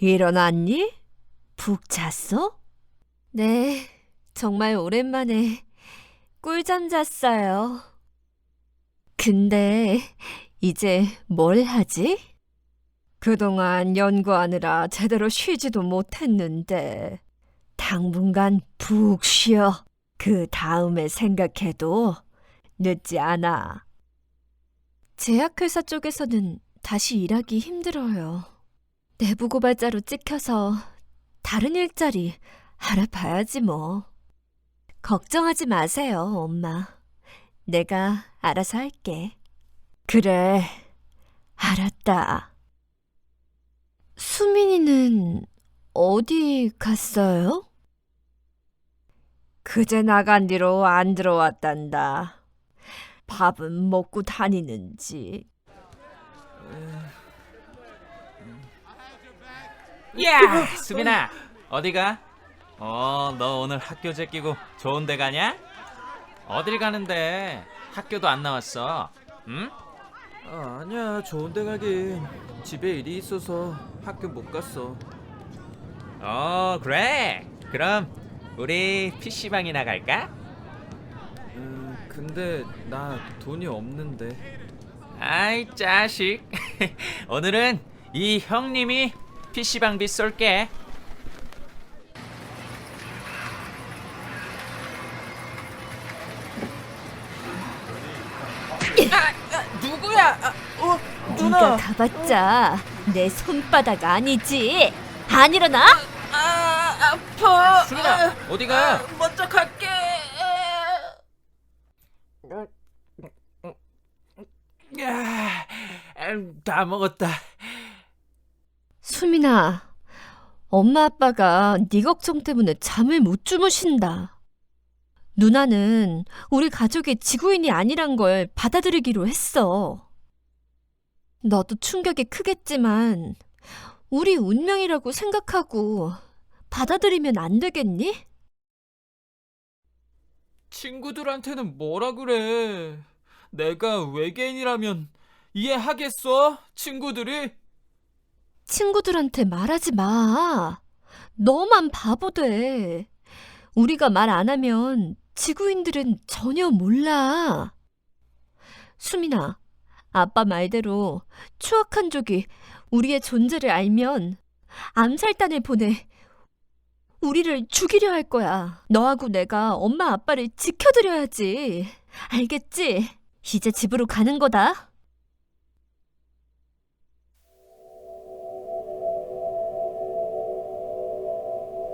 일어났니? 푹 잤어? 네, 정말 오랜만에 꿀잠 잤어요. 근데 이제 뭘 하지? 그동안 연구하느라 제대로 쉬지도 못했는데 당분간 푹 쉬어. 그 다음에 생각해도 늦지 않아. 제약회사 쪽에서는 다시 일하기 힘들어요. 내부 고발자로 찍혀서 다른 일자리 알아봐야지 뭐. 걱정하지 마세요, 엄마. 내가 알아서 할게. 그래, 알았다. 수민이는 어디 갔어요? 그제 나간 뒤로 안 들어왔단다. 밥은 먹고 다니는지. 야, 수빈아, 어디 가? 어, 너 오늘 학교 제끼고 좋은 데 가냐? 어딜 가는데 학교도 안 나왔어? 응? 아, 아니야 좋은 데 가긴 집에 일이 있어서 학교 못 갔어 어, 그래. 그럼 우리 PC방이나 갈까? 음 근데 나 돈이 없는데 아이, 자식. 오늘은 이 형님이 PC방비 쏠게. 누구야? 아, 어 네가 가봤자 내 손바닥 아니지? 안 일어나? 아 아파 수빈아, 어디가? 먼저 갈게 야, 음, 다 먹었다 수민아, 엄마 아빠가 네 걱정 때문에 잠을 못 주무신다. 누나는 우리 가족의 지구인이 아니란 걸 받아들이기로 했어. 너도 충격이 크겠지만 우리 운명이라고 생각하고 받아들이면 안 되겠니? 친구들한테는 뭐라 그래 내가 외계인이라면 이해하겠어? 친구들이? 친구들한테 말하지 마. 너만 바보 돼. 우리가 말 안 하면 지구인들은 전혀 몰라. 수민아, 아빠 말대로 추악한 족이 우리의 존재를 알면 암살단을 보내 우리를 죽이려 할 거야. 너하고 내가 엄마 아빠를 지켜드려야지. 알겠지? 이제 집으로 가는 거다.